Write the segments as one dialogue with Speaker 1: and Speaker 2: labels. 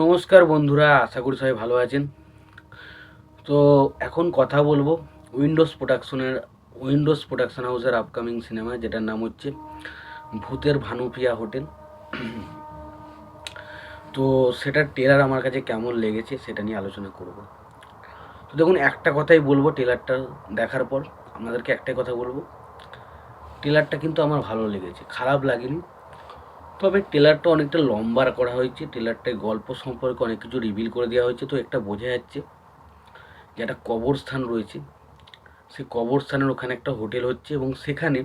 Speaker 1: নমস্কার বন্ধুরা, আশা করি সবাই ভালো আছেন। তো এখন কথা বলব উইন্ডোজ প্রোডাকশনের, উইন্ডোজ প্রোডাকশন হাউসের আপকামিং সিনেমা, যেটার নাম হচ্ছে ভূতের ভানুপ্রিয়া হোটেল। তো সেটার টেলার আমার কাছে কেমন লেগেছে সেটা নিয়ে আলোচনা করব। তো দেখুন, একটা কথাই বলব টেলারটা দেখার পর, আপনাদেরকে একটাই কথা বলব। টেলারটা কিন্তু আমার ভালো লেগেছে, খারাপ লাগেনি। তবে টেলারটা অনেকটা লম্বা করা হয়েছে টেলারটায় গল্প সম্পর্কে অনেক কিছু রিভিল করে দেওয়া হয়েছে। তো একটা বোঝা যাচ্ছে যে একটা কবরস্থান রয়েছে। সেই কবরস্থানের ওখানে একটা হোটেল হচ্ছে এবং সেখানে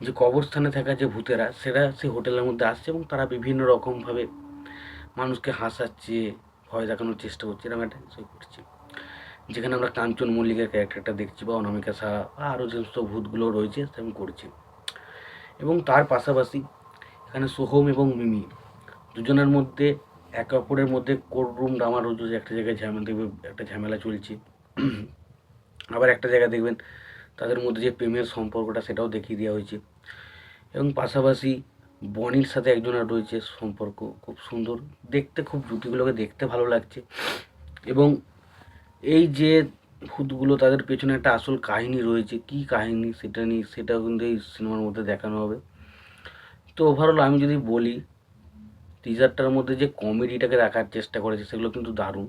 Speaker 1: যে কবরস্থানে থাকা যে ভূতেরা সেটা সেই হোটেলের মধ্যে আসছে এবং তারা বিভিন্ন রকমভাবে মানুষকে হাসাচ্ছে, ভয় দেখানোর চেষ্টা করছে, এরকম একটা বিষয় করছে। যেখানে আমরা কাঞ্চন মল্লিকের ক্যারেক্টারটা দেখছি বা অনামিকা সাহা বা আরও যে সমস্ত ভূতগুলো রয়েছে, সেরকম করছে। এবং তার পাশাপাশি এখানে সোহম এবং মিমি। দুজনের মধ্যে, একে অপরের মধ্যে কোর্টরুম ড্রামা রোজ রোজ একটা জায়গায় ঝামেলা দেখবে, একটা ঝামেলা চলছে। আবার একটা জায়গায় দেখবেন, তাদের মধ্যে যে প্রেমের সম্পর্কটা সেটাও দেখিয়ে দেওয়া হয়েছে। এবং পাশাপাশি বনির সাথে একজনের রয়েছে সম্পর্ক, খুব সুন্দর। দেখতে খুব জুটিগুলোকে দেখতে ভালো লাগছে। এবং এই যে ভূতগুলো, তাদের পেছনে একটা আসল কাহিনী রয়েছে। কী কাহিনী সেটা নিয়ে, সেটাও কিন্তু এই সিনেমার মধ্যে দেখানো হবে। তো ওভারঅল আমি যদি বলি টিজারটার মধ্যে যে কমেডিটাকে রাখার চেষ্টা করেছে সেগুলো কিন্তু দারুণ।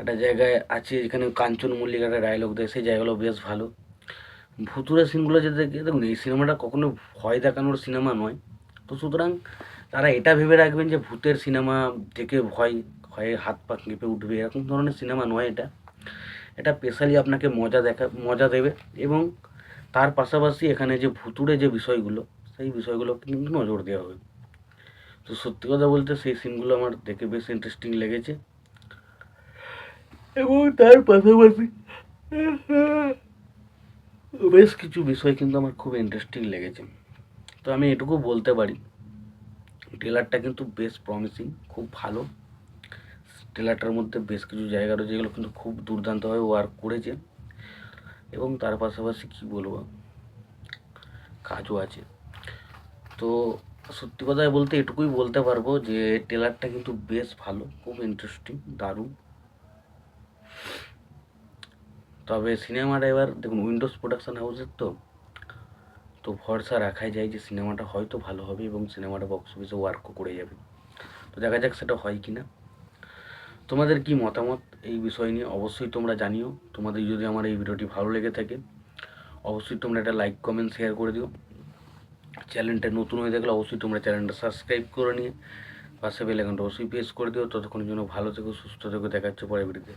Speaker 1: একটা জায়গায় আছে যেখানে কাঞ্চন মল্লিক একটা ডায়লগ দেয়, সেই জায়গাগুলো বেশ ভালো। ভুতুরে সিনগুলো যে দেখে, দেখুন এই সিনেমাটা কখনো ভয় দেখানোর সিনেমা নয়। তো সুতরাং তারা এটা ভেবে রাখবেন যে ভূতের সিনেমা দেখে ভয়, ভয়ে হাত পা কেঁপে উঠবে, এরকম ধরনের সিনেমা নয় এটা। এটা স্পেশালি আপনাকে মজা দেখা, মজা দেবে এবং তার পাশাপাশি এখানে যে ভুতুরে যে বিষয়গুলো সেই বিষয়গুলো কিন্তু নজর দেওয়া হবে। তো সত্যি কথা বলতে সেই সিনগুলো আমার দেখে বেশ ইন্টারেস্টিং লেগেছে। এবং তার পাশাপাশি, বেশ কিছু বিষয় কিন্তু আমার খুব ইন্টারেস্টিং লেগেছে। তো আমি এটুকু বলতে পারি, ট্রেলারটা কিন্তু বেশ প্রমিসিং খুব ভালো। ট্রেলারটার মধ্যে বেশ কিছু জায়গা রয়েছে যেগুলো কিন্তু খুব দুর্দান্তভাবে ওয়ার্ক করেছে। এবং তার পাশাপাশি কী বলব, কাজও আছে। তো সত্যি কথা বলতে এটুকুই বলতে পারব যে ট্রেলারটা কিন্তু বেশ ভালো, খুব ইন্টারেস্টিং দারুণ। তবে সিনেমাটা এবার দেখুন উইন্ডোজ প্রোডাকশান হাউসের তো তো ভরসা রাখাই যায় যে সিনেমাটা হয়তো ভালো হবে এবং সিনেমাটা বক্স অফিসে ওয়ার্কও করে যাবে। তো দেখা যাক সেটা হয় কি না তোমাদের কি মতামত এই বিষয় নিয়ে? অবশ্যই তোমরা জানিও। তোমাদের যদি আমার এই ভিডিওটি ভালো লেগে থাকে, অবশ্যই তোমরা একটা লাইক কমেন্ট শেয়ার করে দিও। চ্যানেলটা নতুন হয়ে থাকলে অবশ্যই তোমরা চ্যানেলটা সাবস্ক্রাইব করে নিয়ে পাশে বেল অবশ্যই প্রেস করে দিও। ততক্ষণের জন্য ভালো থেকো, সুস্থ থেকো। দেখাচ্ছে পরে ভিডিওতে